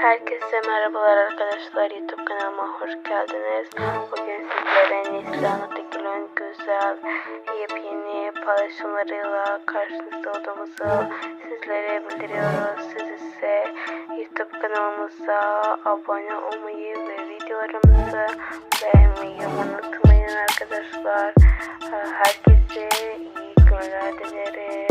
Herkese merhabalar arkadaşlar. YouTube kanalıma hoş geldiniz. Bugün sizlere Neslihan Atekin'in güzel yepyeni paylaşımlarıyla karşınızda olduğumuzu sizlere bildiriyoruz. Siz ise YouTube kanalımıza abone olmayı ve videolarımızı beğenmeyi unutmayın arkadaşlar. Herkese iyi günler dilerim.